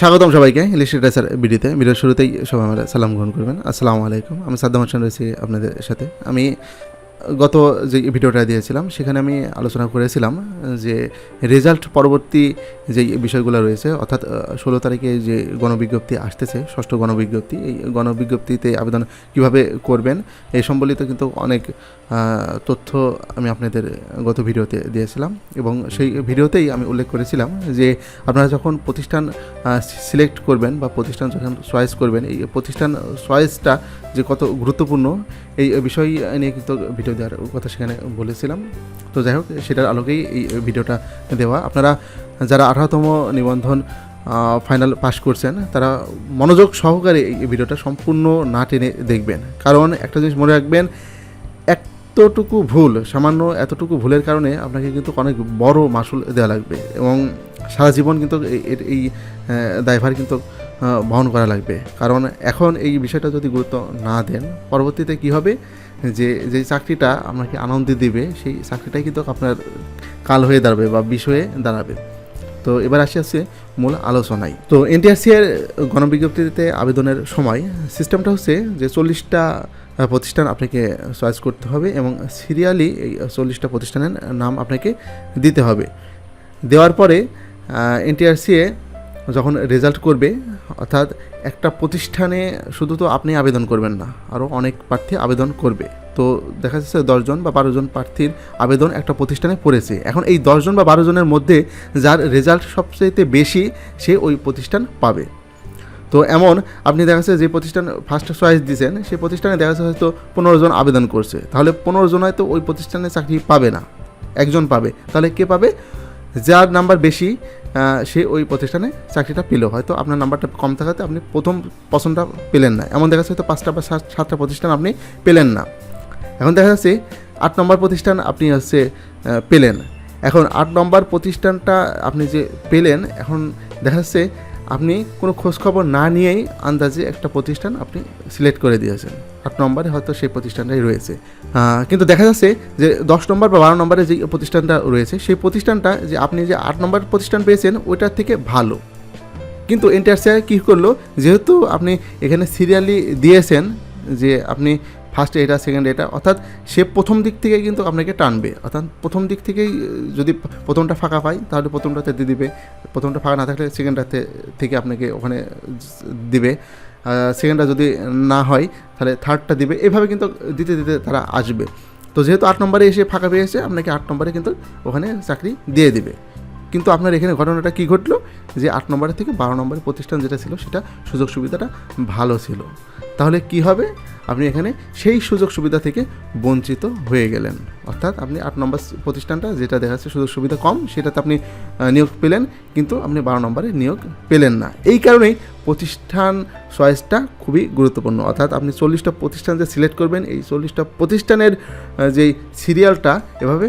স্বাগতম সবাইকে ইলিশ রেসার বিডিতে। ভিডিওর শুরুতেই সবাই আমরা সালাম গ্রহণ করবেন। আসসালামু আলাইকুম। আমি সাদ্দাম হোসেন রয়েছি আপনাদের সাথে। আমি গত যে ভিডিওটা দিয়েছিলাম, সেখানে আমি আলোচনা করেছিলাম যে রেজাল্ট পরবর্তী যে বিষয়গুলো রয়েছে, অর্থাৎ ষোলো তারিখে যে গণবিজ্ঞপ্তি আসতেছে, ষষ্ঠ গণবিজ্ঞপ্তি, এই গণবিজ্ঞপ্তিতে আবেদন কীভাবে করবেন, এই সম্বলিত কিন্তু অনেক তথ্য আমি আপনাদের গত ভিডিওতে দিয়েছিলাম এবং সেই ভিডিওতেই আমি উল্লেখ করেছিলাম যে আপনারা যখন প্রতিষ্ঠান সিলেক্ট করবেন বা প্রতিষ্ঠান যখন চয়েস করবেন, এই প্রতিষ্ঠান চয়েসটা যে কত গুরুত্বপূর্ণ, এই বিষয় নিয়ে কিন্তু ভিডিও দেওয়ার কথা সেখানে বলেছিলাম। তো যাই হোক, সেটার আলোকেই এই ভিডিওটা দেওয়া। আপনারা যারা আঠারোতম নিবন্ধন ফাইনাল পাস করছেন, তারা মনোযোগ সহকারে এই ভিডিওটা সম্পূর্ণ না টেনে দেখবেন। কারণ একটা জিনিস মনে রাখবেন, এতটুকু ভুল, সামান্য এতটুকু ভুলের কারণে আপনাকে কিন্তু অনেক বড় মাসুল দেওয়া লাগবে এবং সারা জীবন কিন্তু এই- দায়ভার কিন্তু বহন করা লাগবে। কারণ এখন এই বিষয়টা যদি গুরুত্ব না দেন, পরবর্তীতে কি হবে? যে যে চাকরিটা আপনাকে আনন্দ দিবে, সেই চাকরিটাই কিন্তু আপনার কাল হয়ে দাঁড়াবে বা বিষ হয়ে দাঁড়াবে। তো এবার আসি আছে মূল আলোচনায়। তো এনটিআরসি এর গণবিজ্ঞপ্তিতে আবেদনের সময় সিস্টেমটা হচ্ছে যে চল্লিশটা প্রতিষ্ঠান আপনাকে চয়েস করতে হবে এবং সিরিয়ালি এই চল্লিশটা প্রতিষ্ঠানের নাম আপনাকে দিতে হবে। দেওয়ার পরে এনটিআরসিএ যখন রেজাল্ট করবে, অর্থাৎ একটা প্রতিষ্ঠানে শুধু তো আপনি আবেদন করবেন না আরও অনেক প্রার্থী আবেদন করবে। তো দেখা যাচ্ছে দশজন বা বারো জন প্রার্থীর আবেদন একটা প্রতিষ্ঠানে পড়েছে। এখন এই দশজন বা বারো জনের মধ্যে যার রেজাল্ট সবচেয়ে বেশি সে ওই প্রতিষ্ঠান পাবে। তো এমন আপনি দেখা যাচ্ছে যে প্রতিষ্ঠান ফার্স্ট চয়েস দিয়েছেন সেই প্রতিষ্ঠানে দেখা যাচ্ছে হয়তো পনেরো জন আবেদন করছে। তাহলে পনেরো জন হয়তো ওই প্রতিষ্ঠানে চাকরি পাবে না, একজন পাবে। তাহলে কে পাবে? যার নাম্বার বেশি সে ওই প্রতিষ্ঠানে চাকরিটা পেল। হয়তো আপনার নাম্বারটা কম থাকাতে আপনি প্রথম পছন্দটা পেলেন না। এমন দেখা যাচ্ছে হয়তো পাঁচটা বা সাত- সাতটা প্রতিষ্ঠান আপনি পেলেন না। এখন দেখা যাচ্ছে আট নম্বর প্রতিষ্ঠান আপনি হচ্ছে পেলেন। এখন আট নম্বর প্রতিষ্ঠানটা আপনি যে পেলেন, এখন দেখা যাচ্ছে আপনি কোনো খোঁজখবর না নিয়েই আন্দাজে একটা প্রতিষ্ঠান আপনি সিলেক্ট করে দিয়েছেন। আট নম্বরে হয়তো সেই প্রতিষ্ঠানটাই রয়েছে। কিন্তু দেখা যাচ্ছে যে দশ নম্বর বা বারো নম্বরে যে প্রতিষ্ঠানটা রয়েছে, সেই প্রতিষ্ঠানটা যে আপনি যে আট নম্বর প্রতিষ্ঠান পেয়েছেন ওইটার থেকে ভালো। কিন্তু এন্টারসিয়ার কী করল? যেহেতু আপনি এখানে সিরিয়ালি দিয়েছেন যে আপনি ফার্স্ট এটা সেকেন্ড এটা, অর্থাৎ সে প্রথম দিক থেকে কিন্তু আপনাকে টানবে। অর্থাৎ প্রথম দিক থেকেই, যদি প্রথমটা ফাঁকা পায় তাহলে প্রথমটাতে দিয়ে দিবে। প্রথমটা ফাঁকা না থাকলে সেকেন্ডটাতে থেকে আপনাকে ওখানে দিবে। সেকেন্ডটা যদি না হয়, তাহলে থার্ডটা দিবে। এভাবে কিন্তু দিতে দিতে তারা আসবে। তো যেহেতু আট নম্বরে এসে ফাঁকা পেয়েছে, আপনাকে আট নম্বরে কিন্তু ওখানে চাকরি দিয়ে দিবে। কিন্তু আপনার এখানে ঘটনাটা কী ঘটলো? যে আট নম্বরের থেকে বারো নম্বরের প্রতিষ্ঠান যেটা ছিল, সেটা সুযোগ সুবিধাটা ভালো ছিল। তাহলে কি হবে? আপনি এখানে সেই সুযোগ সুবিধা থেকে বঞ্চিত হয়ে গেলেন। অর্থাৎ আপনি আট নম্বর প্রতিষ্ঠানটা যেটা দেখা যাচ্ছে সুযোগ সুবিধা কম, সেটাতে আপনি নিয়োগ পেলেন, কিন্তু আপনি বারো নম্বরে নিয়োগ পেলেন না। এই কারণেই প্রতিষ্ঠান চয়েসটা খুবই গুরুত্বপূর্ণ। অর্থাৎ আপনি চল্লিশটা প্রতিষ্ঠান যে সিলেক্ট করবেন, এই চল্লিশটা প্রতিষ্ঠানের যেই সিরিয়ালটা, এভাবে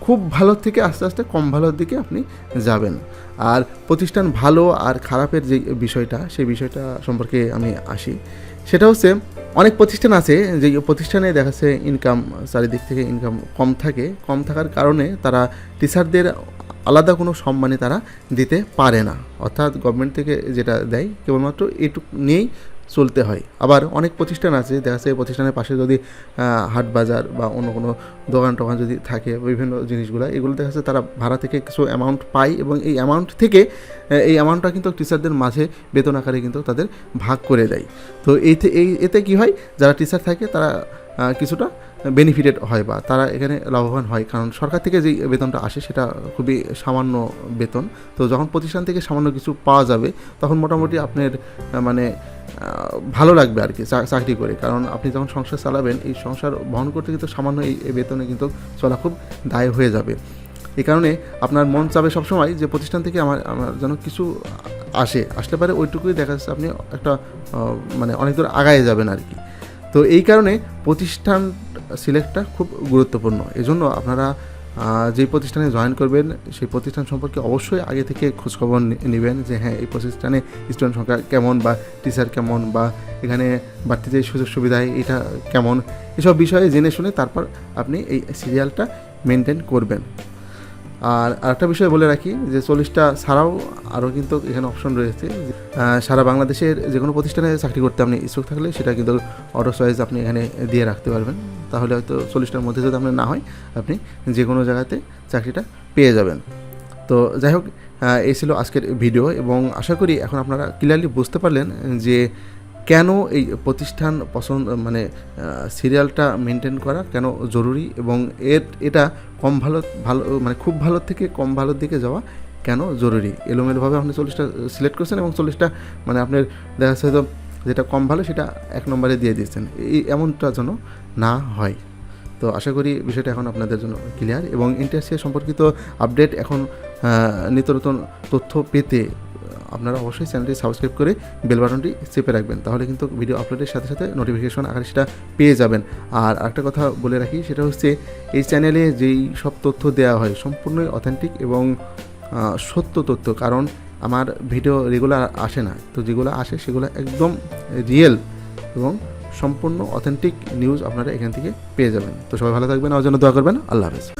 খুব ভালো থেকে আস্তে আস্তে কম ভালোর দিকে আপনি যাবেন। আর প্রতিষ্ঠান ভালো আর খারাপের যে বিষয়টা, সেই বিষয়টা সম্পর্কে আমি আসি। সেটা হচ্ছে, অনেক প্রতিষ্ঠান আছে যে প্রতিষ্ঠানে দেখা যাচ্ছে ইনকাম চারিদিক থেকে ইনকাম কম থাকে। কম থাকার কারণে তারা টিচারদের আলাদা কোনো সম্মানে তারা দিতে পারে না। অর্থাৎ গভর্নমেন্ট থেকে যেটা দেয়, কেবলমাত্র এটুক নিয়েই চলতে হয়। আবার অনেক প্রতিষ্ঠান আছে, দেখা যাচ্ছে প্রতিষ্ঠানের পাশে যদি হাট বাজার বা অন্য কোনো দোকান টোকান যদি থাকে, বিভিন্ন জিনিসগুলো, এগুলো দেখা যাচ্ছে তারা ভাড়া থেকে কিছু অ্যামাউন্ট পায় এবং এই অ্যামাউন্ট থেকে এই অ্যামাউন্টটা কিন্তু টিচারদের মাঝে বেতন আকারে কিন্তু তাদের ভাগ করে দেয়। তো এই, এতে কি হয়, যারা টিচার থাকে তারা কিছুটা বেনিফিটেড হয় বা তারা এখানে লাভবান হয়। কারণ সরকার থেকে যে বেতনটা আসে সেটা খুবই সামান্য বেতন। তো যখন প্রতিষ্ঠান থেকে সামান্য কিছু পাওয়া যাবে, তখন মোটামুটি আপনার মানে ভালো লাগবে আর কি চাকরি করে। কারণ আপনি যখন সংসার চালাবেন, এই সংসার বহন করতে কিন্তু সামান্য এই বেতনে কিন্তু চলা খুব দায় হয়ে যাবে। এই কারণে আপনার মন চাবে সবসময় যে প্রতিষ্ঠান থেকে আমার আমার যেন কিছু আসে। আসলে পারে ওইটুকুই দেখা যাচ্ছে আপনি একটা মানে অনেক দূর আগায় যাবেন আর কি। তো এই কারণে প্রতিষ্ঠান সিলেক্টটা খুব গুরুত্বপূর্ণ। এজন্য আপনারা যেই প্রতিষ্ঠানে জয়েন করবেন, সেই প্রতিষ্ঠান সম্পর্কে অবশ্যই আগে থেকে খোঁজখবর নেবেন যে হ্যাঁ এই প্রতিষ্ঠানে স্টুডেন্ট সংখ্যা কেমন বা টিচার কেমন বা এখানে বাড়তি যে সুযোগ সুবিধা এটা কেমন, এসব বিষয়ে জেনে শুনে তারপর আপনি এই সিরিয়ালটা মেনটেন করবেন। আর আরেকটা বিষয় বলে রাখি যে চল্লিশটা ছাড়াও আরও কিন্তু এখানে অপশন রয়েছে। সারা বাংলাদেশের যে কোনো প্রতিষ্ঠানে চাকরি করতে আপনি ইচ্ছুক থাকলে সেটা কিন্তু অটো চয়েস আপনি এখানে দিয়ে রাখতে পারবেন। তাহলে হয়তো চল্লিশটার মধ্যে যদি আপনার না হয়, আপনি যে কোনো জায়গাতে চাকরিটা পেয়ে যাবেন। তো যাই হোক এই ছিল আজকের ভিডিও এবং আশা করি এখন আপনারা ক্লিয়ারলি বুঝতে পারলেন যে কেন এই প্রতিষ্ঠান পছন্দ মানে সিরিয়ালটা মেনটেন করা কেন জরুরি এবং এর, এটা কম ভালো ভালো মানে খুব ভালো থেকে কম ভালোর দিকে যাওয়া কেন জরুরি? এলোমেলোভাবে আপনি চল্লিশটা সিলেক্ট করছেন এবং চল্লিশটা মানে আপনার দেখা যাচ্ছে যেটা কম ভালো সেটা এক নম্বরে দিয়ে দিয়েছেন। এই এমনটা যেন না হয়। তো আশা করি বিষয়টা এখন আপনাদের জন্য ক্লিয়ার এবং ইন্টারসিয়া সম্পর্কিত আপডেট এখন নিত্য নতুন তথ্য পেতে আপনারা অবশ্যই চ্যানেলটি সাবস্ক্রাইব করে বেল বাটনটি চেপে রাখবেন, তাহলে কিন্তু ভিডিও আপলোডের সাথে সাথে নোটিফিকেশন আকারে সেটা পেয়ে যাবেন। আর একটা কথা বলে রাখি, সেটা হচ্ছে এই চ্যানেলে যেই সব তথ্য দেওয়া হয় সম্পূর্ণই অথেন্টিক এবং সত্য তথ্য, কারণ আমার ভিডিও রেগুলার আসে না। তো যেগুলো আসে সেগুলো একদম রিয়েল এবং সম্পূর্ণ অথেন্টিক নিউজ আপনারা এখান থেকে পেয়ে যাবেন। তো সবাই ভালো থাকবেন, আমার জন্য দোয়া করবেন, আল্লাহ হাফেজ।